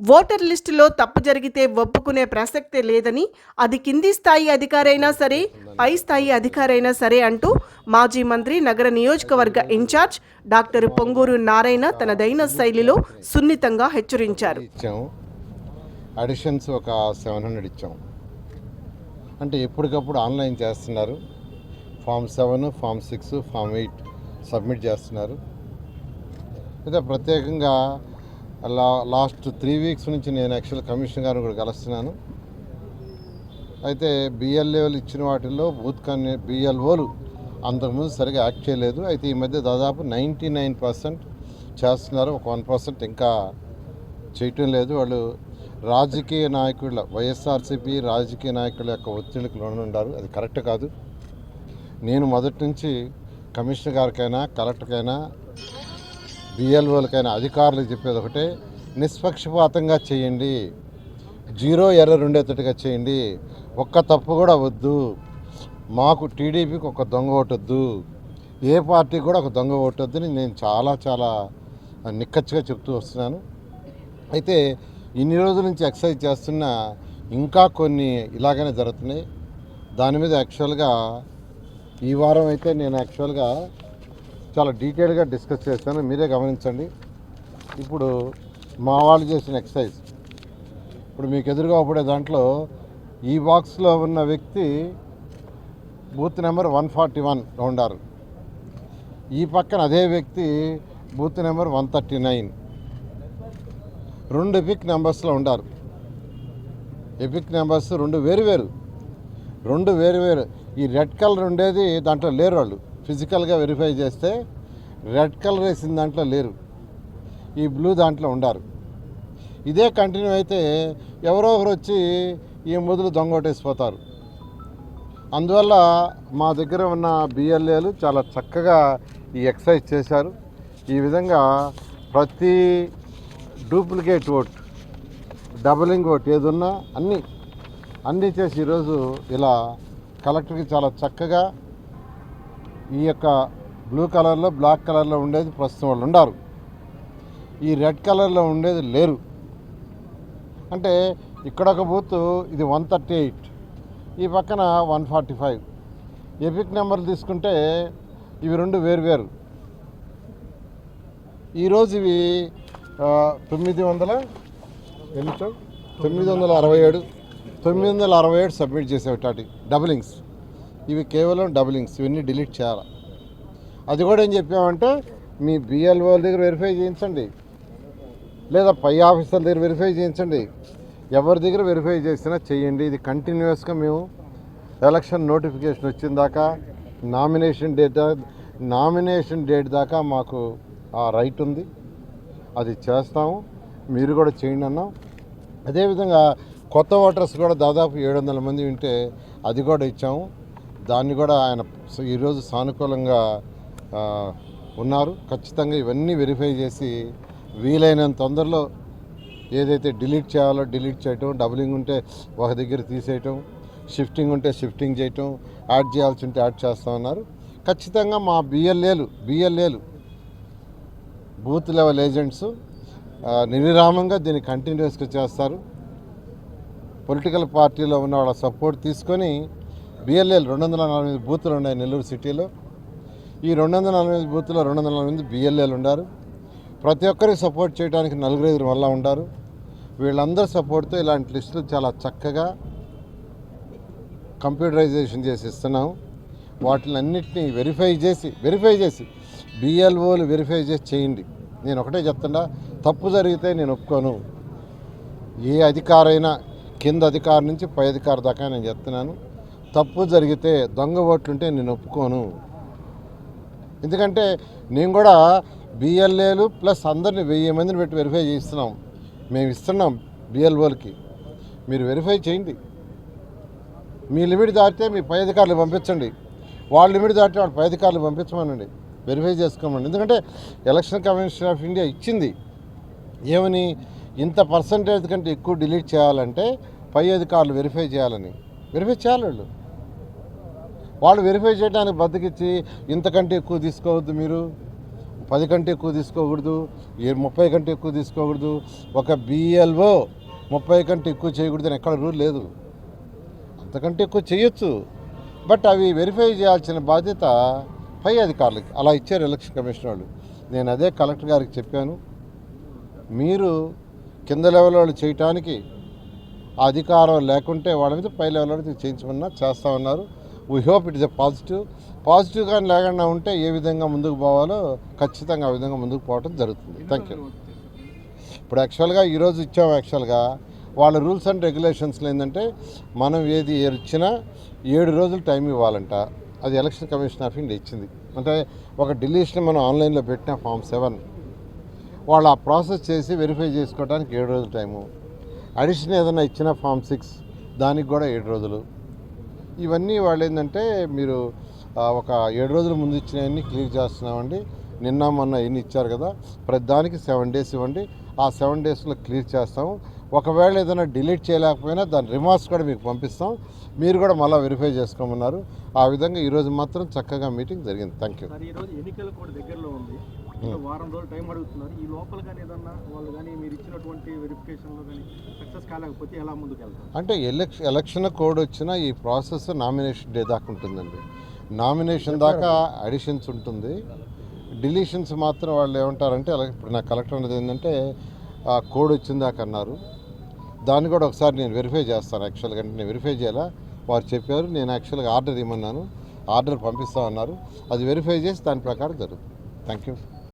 Voter లిస్టులో తప్పు జరిగితే ఒప్పుకునే ప్రసక్తే లేదని అది కింది స్థాయి అధికారైనా సరే పై స్థాయి అధికారైనా సరే అంటూ మాజీ మంత్రి నగర నియోజకవర్గ ఇన్ఛార్జ్ డాక్టర్ పొంగూరు నారాయణ తనదైన శైలిలో సున్నితంగా హెచ్చరించారు. అడిషన్స్ ఒక సెవెన్ హండ్రెడ్ ఇచ్చాం అంటే ఎప్పటికప్పుడు ఆన్లైన్ చేస్తున్నారు. Form seven form six form eight submit చేస్తున్నారు. అయితే ప్రత్యేకంగా లా లాస్ట్ త్రీ వీక్స్ నుంచి నేను యాక్చువల్ కమిషనర్ గారిని కూడా కలుస్తున్నాను. అయితే బిఎల్ఏలు ఇచ్చిన వాటిల్లో బూత్ కన్వీ బిఎల్ఓలు అంతకుముందు సరిగా యాక్ట్ చేయలేదు. అయితే ఈ మధ్య దాదాపు నైంటీ నైన్ పర్సెంట్ చేస్తున్నారు. ఒక వన్ పర్సెంట్ ఇంకా చేయటం లేదు. వాళ్ళు రాజకీయ నాయకుల వైఎస్ఆర్సీపీ రాజకీయ నాయకుల యొక్క ఒత్తిడికి లోనుండారు. అది కరెక్ట్ కాదు. నేను మొదటి నుంచి కమిషనర్ గారికైనా కలెక్టర్కైనా బిఎల్ఓలకైనా అధికారులకు చెప్పేది ఒకటే నిష్పక్షపాతంగా చేయండి. జీరో ఎర్రర్ ఉండేటట్టుగా చేయండి. ఒక్క తప్పు కూడా వద్దు. మాకు టీడీపీకి ఒక దొంగ ఓటొద్దు. ఏ పార్టీ కూడా ఒక దొంగ ఓటొద్దని నేను చాలా చాలా నిక్కచ్చిగా చెప్తూ వస్తున్నాను. అయితే ఇన్ని రోజుల నుంచి ఎక్సర్సైజ్ చేస్తున్నా ఇంకా కొన్ని ఇలాగనే జరుగుతున్నాయి. దాని మీద యాక్చువల్గా ఈ వారం అయితే నేను యాక్చువల్గా చాలా డీటెయిల్గా డిస్కస్ చేస్తాను మీరే గమనించండి. ఇప్పుడు మా వాళ్ళు చేసిన ఎక్సర్సైజ్ ఇప్పుడు మీకు ఎదురుగా పడే దాంట్లో ఈ బాక్స్లో ఉన్న వ్యక్తి booth number one forty one ఉండారు ఈ పక్కన అదే వ్యక్తి booth number one thirty nine. రెండు ఎపిక్ నెంబర్స్లో ఉండారు. ఎపిక్ నెంబర్స్ రెండు వేరు వేరు. రెండు వేరు వేరు. ఈ రెడ్ కలర్ ఉండేది దాంట్లో లేరు వాళ్ళు. ఫిజికల్గా వెరిఫై చేస్తే రెడ్ కలర్ వేసిన దాంట్లో లేరు. ఈ బ్లూ దాంట్లో ఉండారు. ఇదే కంటిన్యూ అయితే ఎవరో ఒకరు వచ్చి ఈ మొదలు దొంగోటేసిపోతారు అందువల్ల మా దగ్గర ఉన్న బిఎల్ఏలు చాలా చక్కగా ఈ ఎక్సర్సైజ్ చేశారు. ఈ విధంగా ప్రతి డూప్లికేట్ ఓట్ డబలింగ్ ఓట్ ఏదున్నా అన్నీ అన్నీ చేసి ఈరోజు ఇలా కలెక్టర్కి చాలా చక్కగా ఈ యొక్క బ్లూ కలర్లో బ్లాక్ కలర్లో ఉండేది ప్రస్తుతం వాళ్ళు ఉండారు. ఈ రెడ్ కలర్లో ఉండేది లేరు. అంటే ఇక్కడ ఒక బూత్ ఇది వన్ థర్టీ ఎయిట్. ఈ పక్కన one forty five. EPIC number తీసుకుంటే ఇవి రెండు వేరు వేరు. ఈరోజు ఇవి తొమ్మిది వందల ఎన్ని తొమ్మిది వందల అరవై ఏడు. తొమ్మిది వందల అరవై ఏడు సబ్మిట్ చేసేవి టాటి డబులింగ్స్. ఇవి కేవలం డబులింగ్స్ ఇవన్నీ డిలీట్ చేయాలి? అది కూడా ఏం చెప్పామంటే మీ బిఎల్ఓ దగ్గర వెరిఫై చేయించండి. లేదా పై ఆఫీసర్ దగ్గర వెరిఫై చేయించండి. ఎవరి దగ్గర వెరిఫై చేసినా చేయండి. ఇది కంటిన్యూస్గా మేము ఎలక్షన్ నోటిఫికేషన్ వచ్చిన దాకా నామినేషన్ డేట్ నామినేషన్ డేట్ దాకా మాకు ఆ రైట్ ఉంది. అది చేస్తాము. మీరు కూడా చేయండి అన్నాం. అదేవిధంగా కొత్త ఓటర్స్ కూడా దాదాపు ఏడు వందల మంది ఉంటే అది కూడా ఇచ్చాము. దాన్ని కూడా ఆయన ఈరోజు సానుకూలంగా ఉన్నారు. ఖచ్చితంగా ఇవన్నీ వెరిఫై చేసి వీలైనంత తొందరలో ఏదైతే డిలీట్ చేయాలో డిలీట్ చేయటం డబులింగ్ ఉంటే ఒక దగ్గర తీసేయటం షిఫ్టింగ్ ఉంటే షిఫ్టింగ్ చేయటం యాడ్ చేయాల్సి ఉంటే యాడ్ చేస్తామన్నారు ఖచ్చితంగా మా బిఎల్ఏలు బిఎల్ఏలు బూత్ లెవెల్ ఏజెంట్స్ నిర్విరామంగా దీన్ని కంటిన్యూస్గా చేస్తారు. పొలిటికల్ పార్టీలో ఉన్న వాళ్ళ సపోర్ట్ తీసుకొని బిఎల్ఎల్ రెండు వందల నలభై ఎనిమిది బూతులు ఉన్నాయి నెల్లూరు సిటీలో. ఈ రెండు వందల నలభై ఎనిమిది బూత్లో రెండు వందల నలభై ఎనిమిది బిఎల్ఏలు ఉన్నారు ప్రతి ఒక్కరికి సపోర్ట్ చేయడానికి నలుగురు ఐదుగురు వల్ల ఉంటారు వీళ్ళందరి సపోర్ట్తో ఇలాంటి లిస్టులు చాలా చక్కగా కంప్యూటరైజేషన్ చేసి ఇస్తున్నాం. వాటిని అన్నిటినీ వెరిఫై చేసి వెరిఫై చేసి బిఎల్ఓలు వెరిఫై చేసి చేయండి. నేను ఒకటే చెప్తున్నా తప్పు జరిగితే నేను ఒప్పుకోను. ఏ అధికారైనా కింద అధికారి నుంచి పై అధికారి దాకా నేను చెప్తున్నాను. తప్పు జరిగితే దొంగ ఓట్లుంటే నేను ఒప్పుకోను. ఎందుకంటే నేను కూడా బిఎల్ఏలు ప్లస్ అందరిని వెయ్యి మందిని పెట్టి వెరిఫై చేస్తున్నాం మేము ఇస్తున్నాం బిఎల్ఓలకి మీరు వెరిఫై చేయండి. మీ లిమిట్ దాటితే మీ పై అధికారులు పంపించండి. వాళ్ళ లిమిట్ దాటితే వాళ్ళ పై అధికారులు పంపించమనండి. వెరిఫై చేసుకోమని ఎందుకంటే ఎలక్షన్ కమిషన్ ఆఫ్ ఇండియా ఇచ్చింది. ఏమని? ఇంత పర్సంటేజ్ కంటే ఎక్కువ డిలీట్ చేయాలంటే పై అధికారులు వెరిఫై చేయాలని. వెరిఫై చేయాలి వాళ్ళు. వాళ్ళు వెరిఫై చేయడానికి బతికిచ్చి ఇంతకంటే ఎక్కువ తీసుకోవద్దు మీరు. పది కంటే ఎక్కువ తీసుకోకూడదు ఏ ముప్పై కంటే ఎక్కువ తీసుకోకూడదు. ఒక బిఎల్ఓ ముప్పై కంటే ఎక్కువ చేయకూడదు అని ఎక్కడ రూల్ లేదు. అంతకంటే ఎక్కువ చేయొచ్చు. బట్ అవి వెరిఫై చేయాల్సిన బాధ్యత పై అధికారులకి అలా ఇచ్చారు ఎలక్షన్ కమిషన్ వాళ్ళు. నేను అదే కలెక్టర్ గారికి చెప్పాను మీరు కింద లెవెల్ వాళ్ళు చేయటానికి అధికారం లేకుంటే వాళ్ళ మీద పై లెవెల్ వాళ్ళు చేయించమన్నా చేస్తామన్నారు we hope it is a positive positive కానీ లేకుండా ఉంటే ఏ విధంగా ముందుకు పోవాలో ఖచ్చితంగా ఆ విధంగా ముందుకు పోవడం జరుగుతుంది. థ్యాంక్ యూ ఇప్పుడు యాక్చువల్గా ఈరోజు ఇచ్చాము యాక్చువల్గా వాళ్ళ రూల్స్ అండ్ రెగ్యులేషన్స్లో ఏంటంటే మనం ఏది ఇచ్చినా ఏడు రోజులు టైం ఇవ్వాలంట. అది ఎలక్షన్ కమిషన్ ఆఫ్ ఇండియా ఇచ్చింది. అంటే ఒక డిలీషన్ మనం ఆన్లైన్లో పెట్టిన ఫామ్ సెవెన్. వాళ్ళు ఆ ప్రాసెస్ చేసి వెరిఫై చేసుకోవడానికి ఏడు రోజులు టైము. అడిషన్ ఏదైనా ఇచ్చిన ఫామ్ సిక్స్. దానికి కూడా ఏడు రోజులు. ఇవన్నీ వాళ్ళు ఏంటంటే మీరు ఒక ఏడు రోజుల ముందు ఇచ్చినవన్నీ క్లియర్ చేస్తున్నామండి. నిన్న మొన్న ఎన్ని ఇచ్చారు కదా ప్రతి దానికి సెవెన్ డేస్ ఇవ్వండి. ఆ సెవెన్ డేస్లో క్లియర్ చేస్తాము. ఒకవేళ ఏదైనా డిలీట్ చేయలేకపోయినా దాని రిమార్క్స్ కూడా మీకు పంపిస్తాం. మీరు కూడా మళ్ళీ వెరిఫై చేసుకోమన్నారు. ఆ విధంగా ఈరోజు మాత్రం చక్కగా మీటింగ్ జరిగింది. Thank you. వారం రోజులు టైం అడుగుతున్నారు. ఈ లోపల కానీ ఏదన్నా వాళ్ళు కానీ మీరు ఇచ్చినటువంటి వెరిఫికేషన్లో కానీ సక్సెస్ కాలేకపోతే ఎలా ముందుకు వెళ్తారు అంటే ఎలక్షన్ ఎలక్షన్ కోడ్ వచ్చిన ఈ ప్రాసెస్ నామినేషన్ డే దాకా ఉంటుందండి. నామినేషన్ దాకా అడిషన్స్ ఉంటుంది. డిలీషన్స్ మాత్రం వాళ్ళు ఏమంటారంటే ఇప్పుడు నా కలెక్టర్ అనేది ఏంటంటే ఆ కోడ్ వచ్చిన దాకా అన్నారు. దాన్ని కూడా ఒకసారి నేను వెరిఫై చేస్తాను. యాక్చువల్గా అంటే నేను వెరిఫై చేయాలా? వారు చెప్పారు నేను యాక్చువల్గా ఆర్డర్ ఇమ్మన్నాను ఆర్డర్ పంపిస్తామన్నారు. అది వెరిఫై చేసి దాని ప్రకారం జరుగుతుంది. Thank you